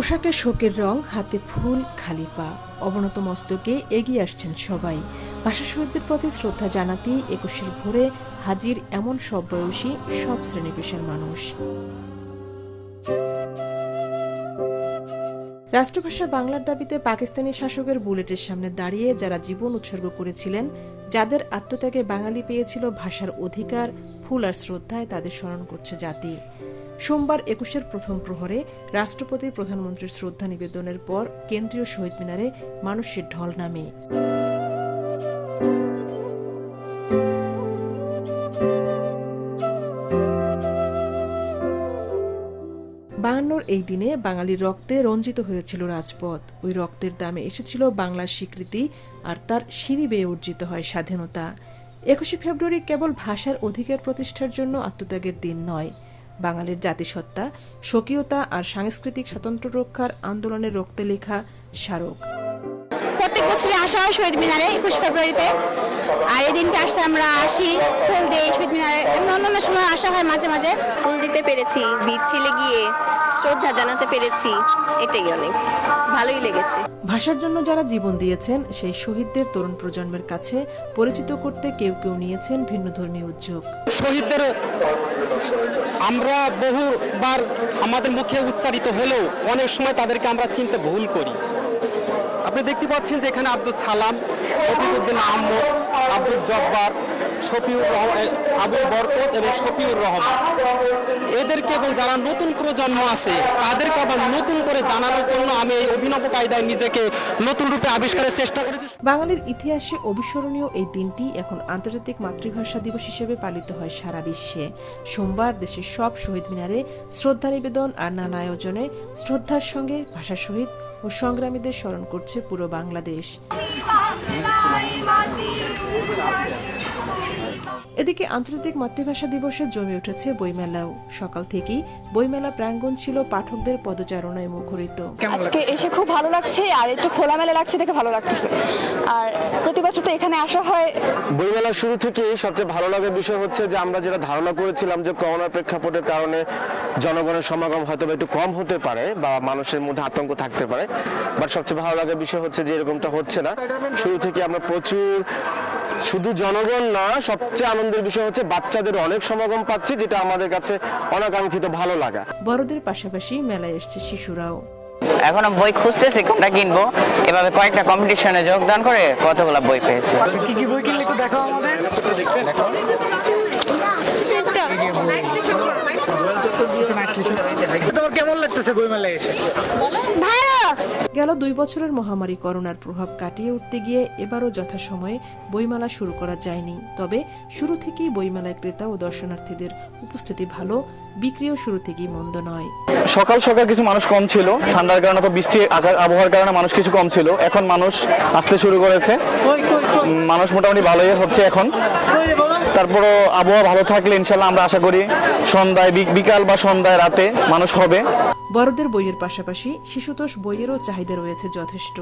পোশাকের শোকের রং, হাতে ফুল, খালি পা। অবনত মস্তকে এগিয়ে আসছেন সবাই। ভাষা শহীদদের প্রতি শ্রদ্ধা জানাতেই একুশের ভোরে হাজির এমন সব বয়সী, সব শ্রেণি পেশার মানুষ। রাষ্ট্রভাষা বাংলার দাবিতে পাকিস্তানি শাসকের বুলেটের সামনে দাঁড়িয়ে যারা জীবন উৎসর্গ করেছিলেন, যাদের আত্মত্যাগে বাঙালি পেয়েছিল ভাষার অধিকার, ফুল আর শ্রদ্ধায় তাদের স্মরণ করছে জাতি। সোমবার একুশের প্রথম প্রহরে রাষ্ট্রপতি প্রধানমন্ত্রীর শ্রদ্ধা নিবেদনের পর কেন্দ্রীয় শহীদ মিনারে মানুষের ঢল নামে। বায়ান্নর এই দিনে বাঙালির রক্তে রঞ্জিত হয়েছিল রাজপথ। ওই রক্তের দামে এসেছিল বাংলার স্বীকৃতি আর তার সিঁড়ি বেয়ে অর্জিত হয় স্বাধীনতা। একুশে ফেব্রুয়ারি কেবল ভাষার অধিকার প্রতিষ্ঠার জন্য আত্মত্যাগের দিন নয় বাঙালির জাতিসত্তা স্বকীয়তা আর সাংস্কৃতিক স্বাতন্ত্র্য রক্ষার আন্দোলনের রক্তে লেখা স্মারক। প্রত্যেক বছরই আসা হয় শহীদ মিনারে একুশ ফেব্রুয়ারিতে। আর এই দিনটা আসতে আমরা আসি ফুল দিই শহীদ মিনারে। এমনি অন্যান্য সময় আসা হয় মাঝে মাঝে। ফুল দিতে পেরেছি ভিড় ঠেলে গিয়ে শ্রদ্ধা জানাতে পেরেছি এটাই অনেক। ভালোই লেগেছে। ভাষার জন্য যারা জীবন দিয়েছেন সেই শহীদদের তরুণ প্রজন্মের কাছে পরিচিত করতে কেউ কেউ নিয়েছেন ভিন্ন ধর্মীয় উদ্যোগ। শহীদদের আমরা বহুবার আমাদের মুখে উচ্চারিত হলেও অনেক সময় তাদেরকে আমরা চিনতে ভুল করি। আপনি দেখতে পাচ্ছেন যে এখানে আব্দুল সালাম রফিকুদ্দিন আহমদ, আব্দুল জব্বার, শফিউর রহমান আবুল বরকত এবং শফিউর রহমান। এদেরকে এবং যারা নতুন প্রজন্ম আছে, তাদেরকে আবার নতুন করে জানানোর জন্য আমি এই অভিনব কায়দায় নিজেকে নতুন রূপে আবিষ্কারের চেষ্টা করেছি। বাঙালির ইতিহাসে অবিস্মরণীয় এই দিনটি এখন আন্তর্জাতিক মাতৃভাষা দিবস হিসেবে পালিত হয় সারা বিশ্বে। সোমবার দেশের সব শহীদ মিনারে শ্রদ্ধা নিবেদন আর নানা আয়োজনে শ্রদ্ধার সঙ্গে ভাষা শহীদ ও সংগ্রামীদের স্মরণ করছে পুরো বাংলাদেশ। এদিকে আন্তর্জাতিক মাতৃভাষা দিবসে জমে উঠেছে বইমেলাও। সকাল থেকেই বইমেলা প্রাঙ্গণ ছিল পাঠকদের পদচারণায় মুখরিত। আজকে এসে খুব ভালো লাগছে আর একটু খোলামেলা লাগছে দেখে ভালো লাগতেছে। আর প্রতি বছর তো এখানে আসা হয়। বইমেলার শুরু থেকেই সবচেয়ে ভালো লাগার বিষয় হচ্ছে যে আমরা যেটা ধারণা করেছিলাম যে করোনার প্রেক্ষাপটের কারণে জনগণের সমাগম হয়তো বা একটু কম হতে পারে বা মানুষের মধ্যে আতঙ্ক থাকতে পারে। বাট সবচেয়ে ভালো লাগার বিষয় হচ্ছে যে এরকমটা হচ্ছে না। শুরু থেকে আমরা প্রচুর শুধু জনগণ না সবচেয়ে আনন্দের বিষয় হচ্ছে বাচ্চাদের অনেক সমাগম পাচ্ছি যেটা আমাদের কাছে অনাকাঙ্ক্ষিত ভালো লাগা। বড়দের পাশাপাশি মেলায় এসছে শিশুরাও। এখনও বই খুঁজতেছি কোনটা কিনবো। এভাবে কয়েকটা কম্পিটিশনে যোগদান করে কতগুলো বই পেয়েছি। কি কি বই কিনলে একটু দেখাও আমাদের। তোমার কেমন লাগতেছে বই মেলায় এসে? গেল দুই বছরের মহামারী করোনার প্রভাব কাটিয়ে উঠতে গিয়ে এবারও যথাসময়ে বইমেলা শুরু করা যায়নি। তবে শুরু থেকেই বইমেলায় ক্রেতা ও দর্শনার্থীদের উপস্থিতি ভালো, বিক্রিও শুরু থেকেই মন্দ নয়। সকাল সকাল কিছু মানুষ কম ছিল, ঠান্ডার কারণে তো বৃষ্টি আবহাওয়ার কারণে মানুষ কিছু কম ছিল। এখন মানুষ আসতে শুরু করেছে। মানুষ মোটামুটি ভালোই হচ্ছে এখন। তারপরও আবহাওয়া ভালো থাকলে ইনশাল্লাহ আমরা আশা করি সন্ধ্যায় বিকাল বা সন্ধ্যায় রাতে মানুষ হবে। বড়দের বইয়ের পাশাপাশি শিশুতোষ বইয়েরও চাহিদা রয়েছে যথেষ্ট।